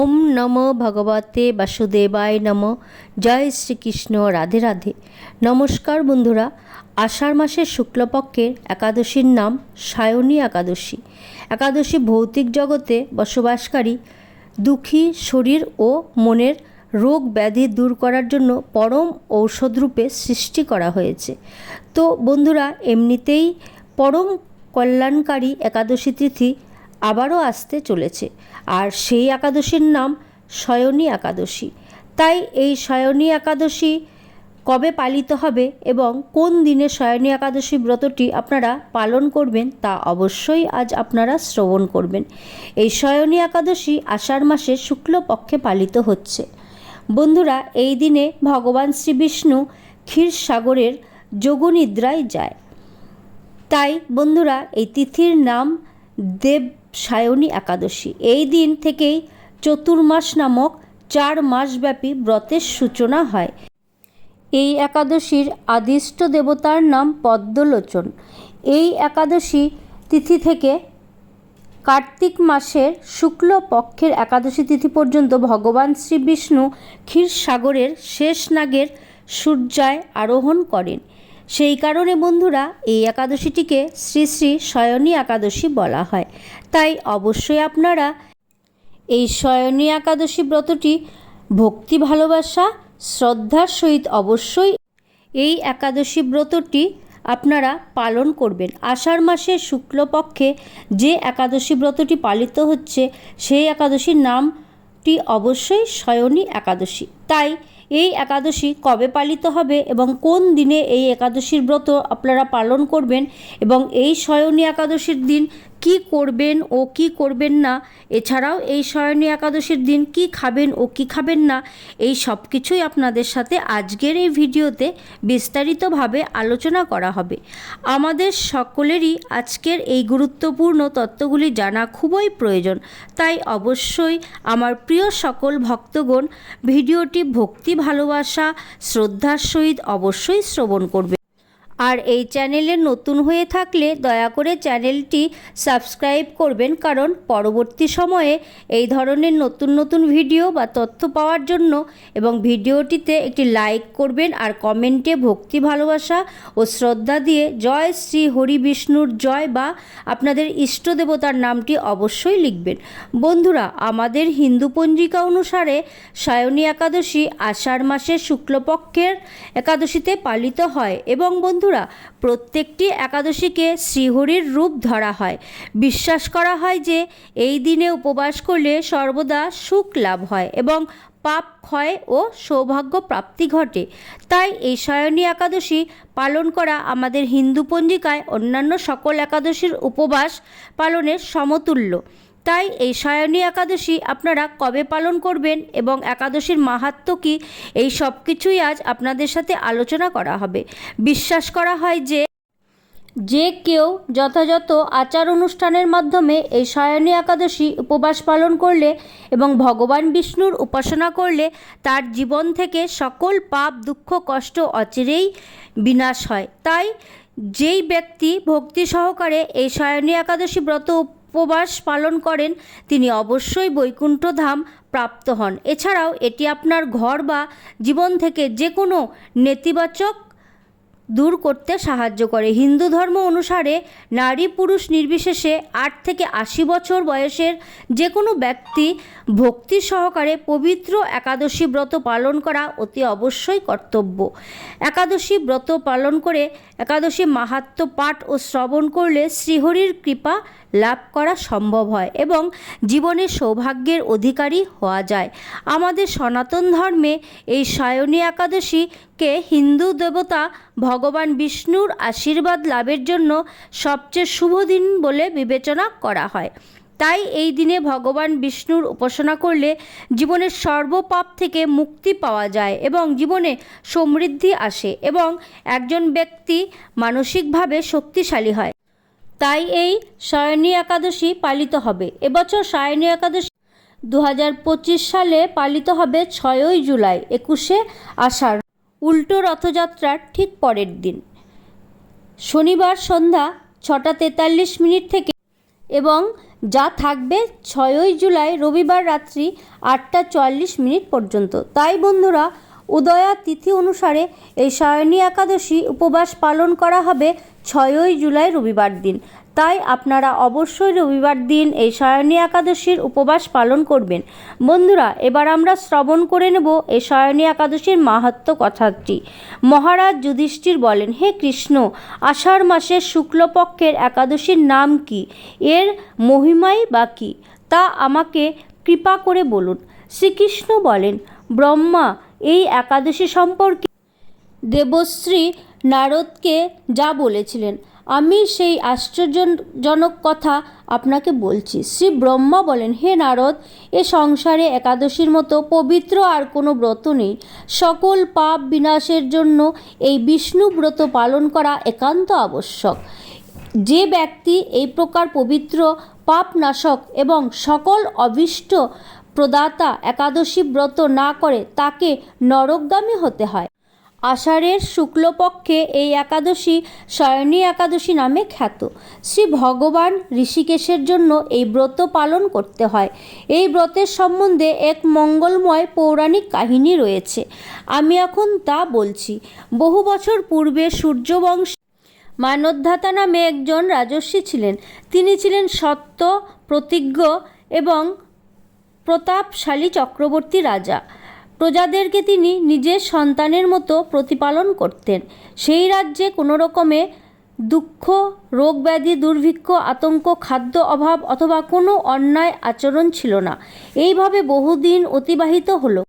ওম নম ভগবতে বাসুদেবায় নম। জয় শ্রীকৃষ্ণ, রাধে রাধে। নমস্কার বন্ধুরা, আষাঢ় মাসের শুক্লপক্ষের একাদশীর নাম সায়নী একাদশী। একাদশী ভৌতিক জগতে বসবাসকারী, দুঃখী, শরীর ও মনের রোগ ব্যাধি দূর করার জন্য পরম ঔষধরূপে সৃষ্টি করা হয়েছে। তো বন্ধুরা, এমনিতেই পরম কল্যাণকারী একাদশী তিথি আবারও আসতে চলেছে। আর সেই একাদশীর নাম শয়নী একাদশী। তাই এই শয়নী একাদশী কবে পালিত হবে এবং কোন দিনে শয়নী একাদশী ব্রতটি আপনারা পালন করবেন তা অবশ্যই আজ আপনারা শ্রবণ করবেন। এই শয়নী একাদশী আষাঢ় মাসে শুক্লপক্ষে পালিত হচ্ছে। বন্ধুরা, এই দিনে ভগবান শ্রী বিষ্ণু ক্ষীরসাগরের যোগনিদ্রায় যায়। তাই বন্ধুরা, এই তিথির নাম দেব সায়নী একাদশী। এই দিন থেকেই চতুর্মাস নামক চার মাসব্যাপী ব্রতের সূচনা হয়। এই একাদশীর আদিষ্ট দেবতার নাম পদ্মলোচন। এই একাদশী তিথি থেকে কার্তিক মাসের শুক্ল পক্ষের একাদশী তিথি পর্যন্ত ভগবান শ্রী বিষ্ণু ক্ষীরসাগরের শেষ নাগের সূর্যায় আরোহণ করেন। সেই কারণে বন্ধুরা, এই একাদশীটিকে শ্রী শ্রী শয়নী একাদশী বলা হয়। তাই অবশ্যই আপনারা এই শয়নী একাদশী ব্রতটি ভক্তি ভালোবাসা, শ্রদ্ধার সহিত অবশ্যই এই একাদশী ব্রতটি আপনারা পালন করবেন। আষাঢ় মাসের শুক্লপক্ষে যে একাদশী ব্রতটি পালিত হচ্ছে, সেই একাদশীর নামটি অবশ্যই শয়নী একাদশী। তাই এই একাদশী কবে পালিত হবে এবং কোন দিনে এই একাদশীর ব্রত আপনারা পালন করবেন এবং এই শয়নী একাদশীর দিন কি করবেন ও কি করবেন না, এছাড়াও এই শয়নী একাদশীর দিন কি খাবেন ও কি খাবেন না, এই সব কিছুই আপনাদের সাথে আজকের এই ভিডিওতে বিস্তারিতভাবে আলোচনা করা হবে। আমাদের সকলেরই আজকের এই গুরুত্বপূর্ণ তত্ত্বগুলি জানা খুবই প্রয়োজন, তাই অবশ্যই আমার প্রিয় সকল ভক্তগণ, ভিডিওটি ভক্তি, ভালোবাসা, শ্রদ্ধার সহিত অবশ্যই শ্রবণ করবে আর এই চ্যানেলে নতুন হয়ে থাকলে দয়া করে চ্যানেলটি সাবস্ক্রাইব করবেন কারণ পরবর্তী সময়ে এই ধরনের নতুন নতুন ভিডিও বা তথ্য পাওয়ার জন্য এবং ভিডিওটিতে একটি লাইক করবেন আর কমেন্টে ভক্তি, ভালোবাসা ও শ্রদ্ধা দিয়ে জয় শ্রী হরি বিষ্ণুর জয় বা আপনাদের ইষ্ট দেবতার নামটি অবশ্যই লিখবেন। বন্ধুরা, আমাদের হিন্দু পঞ্জিকা অনুসারে সায়নী একাদশী আষাঢ় মাসের শুক্লপক্ষের একাদশীতে পালিত হয় এবং বন্ধুরা প্রত্যেকটি একাদশীকে শ্রীহরির রূপ ধরা হয়। বিশ্বাস করা হয় যে এই দিনে উপবাস করলে সর্বদা সুখ লাভ হয় এবং পাপ ক্ষয় ও সৌভাগ্য প্রাপ্তি ঘটে। তাই এই শয়নী একাদশী পালন করা আমাদের হিন্দু পঞ্জিকায় অন্যান্য সকল একাদশীর উপবাস পালনের সমতুল্য। তাই এই সায়নী একাদশী আপনারা কবে পালন করবেন এবং একাদশীর মাহাত্ম কী, এই সব কিছুই আজ আপনাদের সাথে আলোচনা করা হবে। বিশ্বাস করা হয় যে যে কেউ যথাযথ আচার অনুষ্ঠানের মাধ্যমে এই সায়নী একাদশী উপবাস পালন করলে এবং ভগবান বিষ্ণুর উপাসনা করলে তার জীবন থেকে সকল পাপ, দুঃখ, কষ্ট অচিরেই বিনাশ হয়। তাই যেই ব্যক্তি ভক্তি সহকারে এই সায়নী একাদশী ব্রত উপবাস পালন করেন, তিনি অবশ্যই বৈকুণ্ঠ ধাম প্রাপ্ত হন। এছাড়াও এটি আপনার ঘর বা জীবন থেকে যে কোনো নেতিবাচক দূর করতে সাহায্য করে। হিন্দু ধর্ম অনুসারে নারী পুরুষ নির্বিশেষে আট থেকে আশি বছর বয়সের যে কোনো ব্যক্তি ভক্তি সহকারে পবিত্র একাদশী ব্রত পালন করা অতি অবশ্যই কর্তব্য। একাদশী ব্রত পালন করে একাদশী মাহাত্ম পাঠ ও শ্রবণ করলে শ্রীহরির কৃপা লাভ করা সম্ভব হয় এবং জীবনে সৌভাগ্যের অধিকারী হওয়া যায়। আমাদের সনাতন ধর্মে এই সায়নী একাদশীকে হিন্দু দেবতা ভগবান বিষ্ণুর আশীর্বাদ লাভের জন্য সবচেয়ে শুভ দিন বলে বিবেচনা করা হয়। তাই এই দিনে ভগবান বিষ্ণুর উপাসনা করলে জীবনের সর্বপাপ থেকে মুক্তি পাওয়া যায় এবং জীবনে সমৃদ্ধি আসে এবং একজন ব্যক্তি মানসিকভাবে শক্তিশালী হয়। তাই এই সায়নী একাদশী পালিত হবে। এবছর সায়নী একাদশী দু হাজার পঁচিশ সালে পালিত হবে ছয়ই জুলাই, একুশে আষাঢ়। উল্টো রথযাত্রার ঠিক পরের দিন। শনিবার সন্ধ্যা ছটা তেতাল্লিশ মিনিট থেকে এবং যা থাকবে ছয়ই জুলাই রবিবার রাত্রি আটটা চুয়াল্লিশ মিনিট পর্যন্ত। তাই বন্ধুরা, উদয়া তিথি অনুসারে এই সায়নী একাদশী উপবাস পালন করা হবে ছয়ই জুলাই রবিবার দিন। তাই আপনারা অবশ্যই রবিবার দিন এই সায়নী একাদশীর উপবাস পালন করবেন। বন্ধুরা, এবার আমরা শ্রবণ করে নেব এই সায়নী একাদশীর মাহাত্ম কথাটি। মহারাজ যুধিষ্ঠির বলেন, হে কৃষ্ণ, আষাঢ় মাসের শুক্লপক্ষের একাদশীর নাম কি? এর মহিমাই বা কী? তা আমাকে কৃপা করে বলুন। শ্রীকৃষ্ণ বলেন, ব্রহ্মা, এই একাদশী সম্পর্কে দেবশ্রী নারদকে যা বলেছিলেন আমি সেই আশ্চর্যজনক কথা আপনাকে বলছি। শ্রী ব্রহ্মা বলেন, হে নারদ, এ সংসারে একাদশীর মতো পবিত্র আর কোনো ব্রত নেই। সকল পাপ বিনাশের জন্য এই বিষ্ণু ব্রত পালন করা একান্ত আবশ্যক। যে ব্যক্তি এই প্রকার পবিত্র, পাপনাশক এবং সকল অবিষ্ট প্রদাতা একাদশী ব্রত না করে, তাকে নরকগামী হতে হয়। আষাঢ়ের শুক্লপক্ষে এই একাদশী শয়নী একাদশী নামে খ্যাত। শ্রী ভগবান ঋষিকেশের জন্য এই ব্রত পালন করতে হয়। এই ব্রতের সম্বন্ধে এক মঙ্গলময় পৌরাণিক কাহিনী রয়েছে। আমি এখন তা বলছি। বহু বছর পূর্বে সূর্যবংশ মানবধাতা নামে একজন রাজস্বী ছিলেন। তিনি ছিলেন সত্য, প্রতিজ্ঞ এবং প্রতাপশালী চক্রবর্তী রাজা। প্রজাদেরকে তিনি নিজের সন্তানের মতো প্রতিপালন করতেন। সেই রাজ্যে কোনো রকমে দুঃখ রোগ ব্যাধি দুর্ভিক্ষ, আতঙ্ক, খাদ্য অভাব অথবা কোনো অন্যায় আচরণ ছিল না। এইভাবে বহুদিন অতিবাহিত হলো।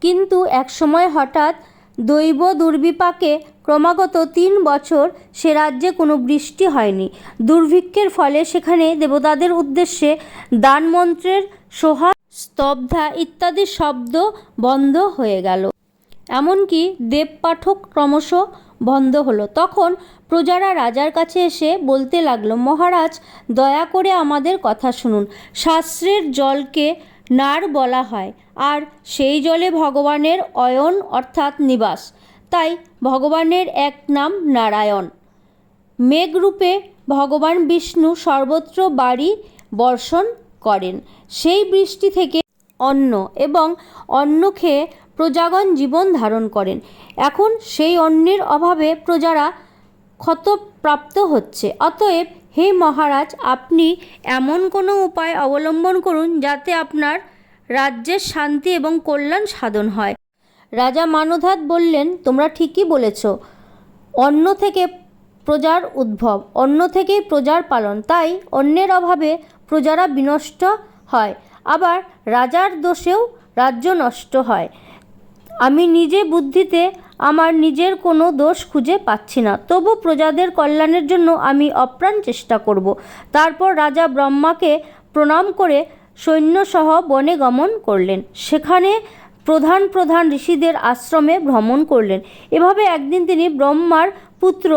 কিন্তু এক সময় হঠাৎ দৈব দুর্বিপাকে ক্রমাগত তিন বছর সে রাজ্যে কোনো বৃষ্টি হয়নি। দুর্ভিক্ষের ফলে সেখানে দেবতাদের উদ্দেশ্যে দানমন্ত্রের সোহা স্তব্ধা ইত্যাদি শব্দ বন্ধ হয়ে গেল। এমনকি দেবপাঠক ক্রমশ বন্ধ হলো। তখন প্রজারা রাজার কাছে এসে বলতে লাগল, মহারাজ, দয়া করে আমাদের কথা শুনুন। শাস্ত্রের জলকে নার বলা হয়, আর সেই জলে ভগবানের অয়ন অর্থাৎ নিবাস। তাই ভগবানের এক নাম নারায়ণ। মেঘরূপে ভগবান বিষ্ণু সর্বত্র বাড়ি বর্ষণ করেন। সেই বৃষ্টি থেকে অন্ন এবং অন্ন খেয়ে প্রজাগণ জীবন ধারণ করেন। এখন সেই অন্নের অভাবে প্রজারা ক্ষতপ্রাপ্ত হচ্ছে। অতএব হে মহারাজ, আপনি এমন কোনো উপায় অবলম্বন করুন যাতে আপনার রাজ্যের শান্তি এবং কল্যাণ সাধন হয়। রাজা মানধাত বললেন, তোমরা ঠিকই বলেছ, অন্ন থেকে প্রজার উদ্ভব, অন্ন থেকেই প্রজার পালন। তাই অন্যের অভাবে প্রজারা বিনষ্ট হয়, আবার রাজার দোষেও রাজ্য নষ্ট হয়। আমি নিজে বুদ্ধিতে আমার নিজের কোনো দোষ খুঁজে পাচ্ছি না। তবু প্রজাদের কল্যাণের জন্য আমি অপ্রাণ চেষ্টা করব। তারপর রাজা ব্রহ্মাকে প্রণাম করে সৈন্যসহ বনে গমন করলেন। সেখানে প্রধান প্রধান ঋষিদের আশ্রমে ভ্রমণ করলেন। এভাবে একদিন তিনি ব্রহ্মার পুত্র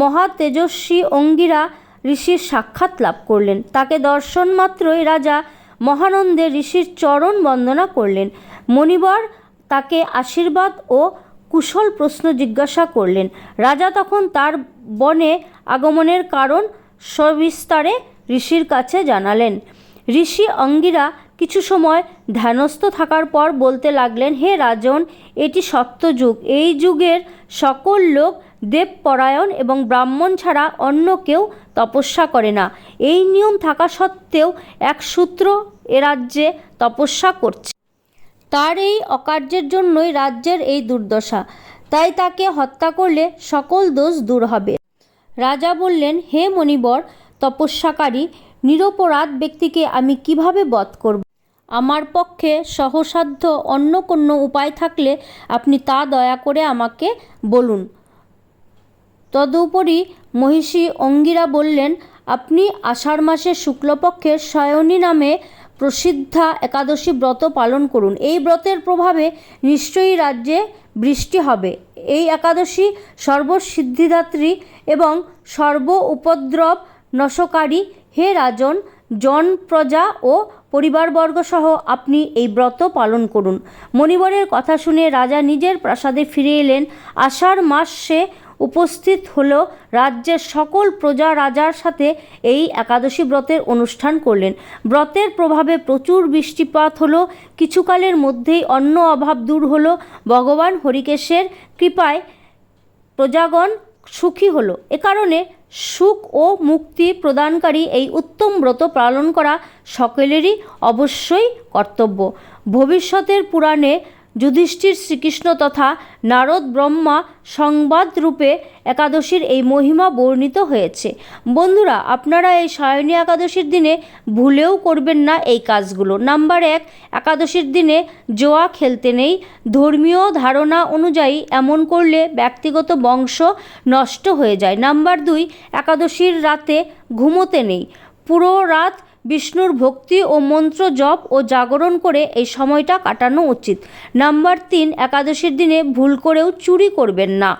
মহা তেজস্বী অঙ্গিরা ঋষির সাক্ষাৎ লাভ করলেন। তাকে দর্শন মাত্রই রাজা মহানন্দে ঋষির চরণ বন্দনা করলেন। মণিবর তাকে আশীর্বাদ ও কুশল প্রশ্ন জিজ্ঞাসা করলেন। রাজা তখন তার বনে আগমনের কারণ সবিস্তারে ঋষির কাছে জানালেন। ঋষি অঙ্গিরা কিছু সময় ধ্যানস্থ থাকার পর বলতে লাগলেন, হে রাজন, এটি সত্যযুগ এই যুগের সকল লোক দেবপরায়ণ এবং ব্রাহ্মণ ছাড়া অন্য কেউ তপস্যা করে না। এই নিয়ম থাকা সত্ত্বেও এক সূত্র এ রাজ্যে তপস্যা করছে। তার এই অকার্যের জন্যই রাজ্যের এই দুর্দশা। তাই তাকে হত্যা করলে সকল দোষ দূর হবে। রাজা বললেন, হে মণিবর, তপস্যাকারী, নিরপরাধ ব্যক্তিকে আমি কীভাবে বধ করব? আমার পক্ষে সহসাধ্য অন্য কোনো উপায় থাকলে আপনি তা দয়া করে আমাকে বলুন। তদুপরি মহিষী অঙ্গিরা বললেন, আপনি আষাঢ় মাসের শুক্লপক্ষের শয়নী নামে প্রসিদ্ধা একাদশী ব্রত পালন করুন। এই ব্রতের প্রভাবে নিশ্চয়ই রাজ্যে বৃষ্টি হবে। এই একাদশী সর্বসিদ্ধিদাত্রী এবং সর্ব উপদ্রব নশকারী হে রাজন, জন, প্রজা ও পরিবারবর্গ সহ আপনি এই ব্রত পালন করুন। মণিবরের কথা শুনে রাজা নিজের প্রাসাদে ফিরে এলেন। আষাঢ় মাসে উপস্থিত হল রাজ্যের সকল প্রজা রাজার সাথে এই একাদশী ব্রতের অনুষ্ঠান করলেন। ব্রতের প্রভাবে প্রচুর বৃষ্টিপাত হলো। কিছুকালের মধ্যেই অন্ন অভাব দূর হলো। ভগবান হরিকেশের কৃপায় প্রজাগণ সুখী হলো। এ কারণে সুখ ও মুক্তি প্রদানকারী এই উত্তম ব্রত পালন করা সকলেরই অবশ্যই কর্তব্য। ভবিষ্যতের পুরাণে যুধিষ্ঠির শ্রীকৃষ্ণ তথা নারদ ব্রহ্মা সংবাদ রূপে একাদশীর এই মহিমা বর্ণিত হয়েছে। বন্ধুরা, আপনারা এই সায়নী একাদশীর দিনে ভুলেও করবেন না এই কাজগুলো। নাম্বার এক, একাদশীর দিনে জোয়া খেলতে নেই। ধর্মীয় ধারণা অনুযায়ী এমন করলে ব্যক্তিগত বংশ নষ্ট হয়ে যায়। নাম্বার দুই, একাদশীর রাতে ঘুমোতে নেই। পুরো রাত বিষ্ণুর ভক্তি ও মন্ত্র জপ ও জাগরণ করে এই সময়টা কাটানো উচিত। নাম্বার তিন, একাদশীর দিনে ভুল করেও চুরি করবেন না।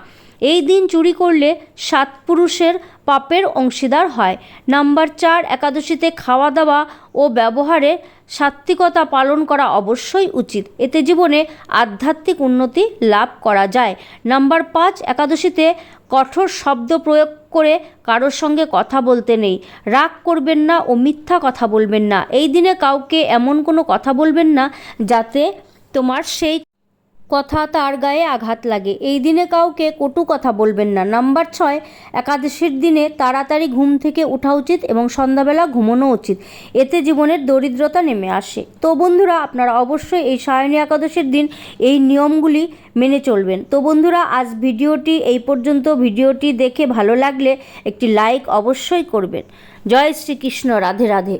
এই দিন চুরি করলে সাত পুরুষের পাপের অংশীদার হয়। নাম্বার চার, একাদশীতে খাওয়া দাওয়া ও ব্যবহারে সাত্ত্বিকতা পালন করা অবশ্যই উচিত। এতে জীবনে আধ্যাত্মিক উন্নতি লাভ করা যায়। নাম্বার পাঁচ, একাদশীতে কঠোর শব্দ প্রয়োগ করে কারোর সঙ্গে কথা বলতে নেই। রাগ করবেন না ও মিথ্যা কথা বলবেন না। এই দিনে কাউকে এমন কোনো কথা বলবেন না যাতে তোমার সেই কথা তার গায়ে আঘাত লাগে। এই দিনে কাউকে কটু কথা বলবেন না। নাম্বার ছয়, একাদশীর দিনে তাড়াতাড়ি ঘুম থেকে ওঠা উচিত এবং সন্ধ্যাবেলা ঘুমানো উচিত। এতে জীবনের দরিদ্রতা নেমে আসে। তো বন্ধুরা, আপনারা অবশ্যই এই সায়নী একাদশীর দিন এই নিয়মগুলি মেনে চলবেন। তো বন্ধুরা, আজ ভিডিওটি এই পর্যন্ত। ভিডিওটি দেখে ভালো লাগলে একটি লাইক অবশ্যই করবেন। জয় শ্রীকৃষ্ণ। রাধে রাধে।